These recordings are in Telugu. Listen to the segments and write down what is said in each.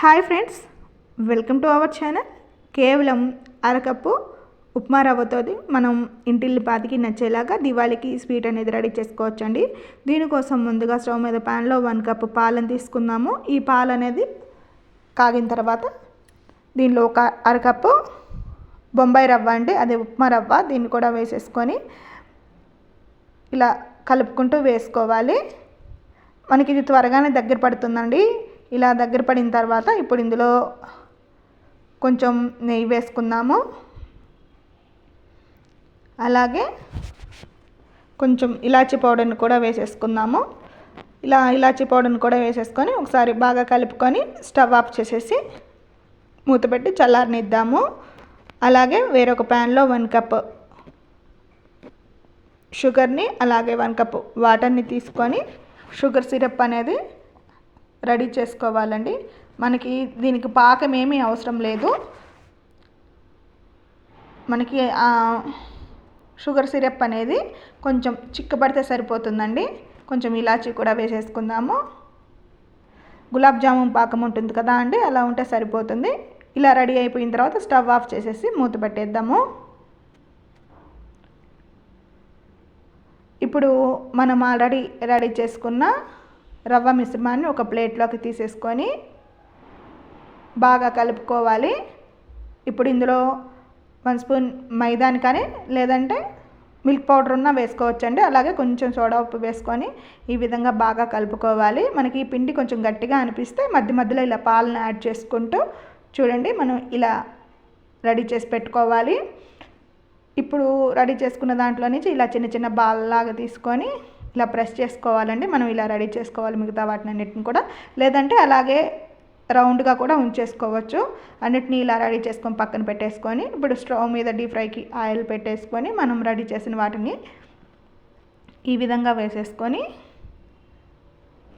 Hi friends welcome to our channel. కేవలం అరకప్పు ఉప్మా రవ్వతోది మనం ఇంటిల్ని పాతికి నచ్చేలాగా దివాళీకి స్వీట్ అనేది రెడీ చేసుకోవచ్చండి. దీనికోసం ముందుగా స్టవ్ మీద ప్యాన్లో వన్ కప్ పాలను తీసుకుందాము. ఈ పాలు అనేది కాగిన తర్వాత దీనిలో ఒక అరకప్పు బొంబాయి రవ్వ అండి అదే ఉప్మా రవ్వ. దీన్ని కూడా వేసేసుకొని ఇలా కలుపుకుంటూ వేసుకోవాలి. మనకి ఇది త్వరగానే దగ్గర పడుతుందండి. ఇలా దగ్గర పడిన తర్వాత ఇప్పుడు ఇందులో కొంచెం నెయ్యి వేసుకుందాము. అలాగే కొంచెం ఇలాచి పౌడర్ని కూడా వేసేసుకుందాము. ఇలా ఇలాచీ పౌడర్ని కూడా వేసేసుకొని ఒకసారి బాగా కలుపుకొని స్టవ్ ఆఫ్ చేసేసి మూత పెట్టి చల్లారనిద్దాము. అలాగే వేరొక ప్యాన్లో వన్ కప్ షుగర్ని అలాగే వన్ కప్ వాటర్ని తీసుకొని షుగర్ సిరప్ అనేది రెడీ చేసుకోవాలండి. మనకి దీనికి పాకం ఏమీ అవసరం లేదు. మనకి షుగర్ సిరప్ అనేది కొంచెం చిక్కబడితే సరిపోతుందండి. కొంచెం ఇలాచీ కూడా వేసేసుకుందాము. గులాబ్ జామున్ పాకం ఉంటుంది కదా అండి అలా ఉంటే సరిపోతుంది. ఇలా రెడీ అయిపోయిన తర్వాత స్టవ్ ఆఫ్ చేసేసి మూత పెట్టేద్దాము. ఇప్పుడు మనం ఆల్రెడీ రెడీ చేసుకున్న రవ్వ మిశ్రమాన్ని ఒక ప్లేట్లోకి తీసేసుకొని బాగా కలుపుకోవాలి. ఇప్పుడు ఇందులో వన్ స్పూన్ మైదాని కానీ లేదంటే మిల్క్ పౌడర్ ఉన్నా వేసుకోవచ్చండి. అలాగే కొంచెం సోడా ఉప్పు వేసుకొని ఈ విధంగా బాగా కలుపుకోవాలి. మనకి ఈ పిండి కొంచెం గట్టిగా అనిపిస్తే మధ్య మధ్యలో ఇలా పాలను యాడ్ చేసుకుంటూ చూడండి మనం ఇలా రెడీ చేసి పెట్టుకోవాలి. ఇప్పుడు రెడీ చేసుకున్న దాంట్లో నుంచి ఇలా చిన్న చిన్న బాల్లాగా తీసుకొని ఇలా ప్రెస్ చేసుకోవాలండి మనం ఇలా రెడీ చేసుకోవాలి మిగతా వాటిని అన్నిటిని కూడా. లేదంటే అలాగే రౌండ్గా కూడా ఉంచేసుకోవచ్చు. అన్నిటిని ఇలా రెడీ చేసుకొని పక్కన పెట్టేసుకొని ఇప్పుడు స్టవ్ మీద డీప్ ఫ్రైకి ఆయిల్ పెట్టేసుకొని మనం రెడీ చేసిన వాటిని ఈ విధంగా వేసేసుకొని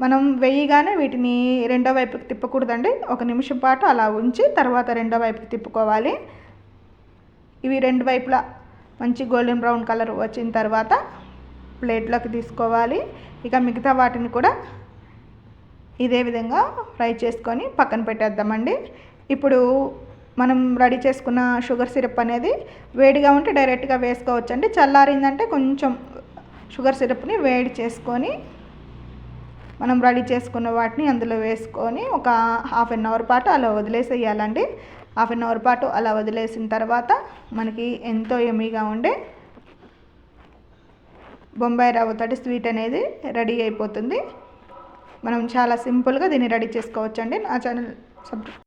మనం వేయగానే వీటిని రెండో వైపుకి తిప్పకూడదండి. ఒక నిమిషం పాటు అలా ఉంచి తర్వాత రెండో వైపుకి తిప్పుకోవాలి. ఇవి రెండు వైపులా మంచి గోల్డెన్ బ్రౌన్ కలర్ వచ్చిన తర్వాత ప్లేట్లోకి తీసుకోవాలి. ఇక మిగతా వాటిని కూడా ఇదే విధంగా ఫ్రై చేసుకొని పక్కన పెట్టేద్దామండి. ఇప్పుడు మనం రెడీ చేసుకున్న షుగర్ సిరప్ అనేది వేడిగా ఉంటే డైరెక్ట్గా వేసుకోవచ్చు అండి చల్లారిందంటే కొంచెం షుగర్ సిరప్ని వేడి చేసుకొని మనం రెడీ చేసుకున్న వాటిని అందులో వేసుకొని ఒక హాఫ్ అన్ అవర్ పాటు అలా వదిలేసేయాలండి. హాఫ్ అన్ అవర్ పాటు అలా వదిలేసిన తర్వాత మనకి ఎంతో ఎమీగా ఉండే బొంబాయి రవ్వతోటి స్వీట్ అనేది రెడీ అయిపోతుంది. మనం చాలా సింపుల్గా దీన్ని రెడీ చేసుకోవచ్చండి. నా ఛానల్ సబ్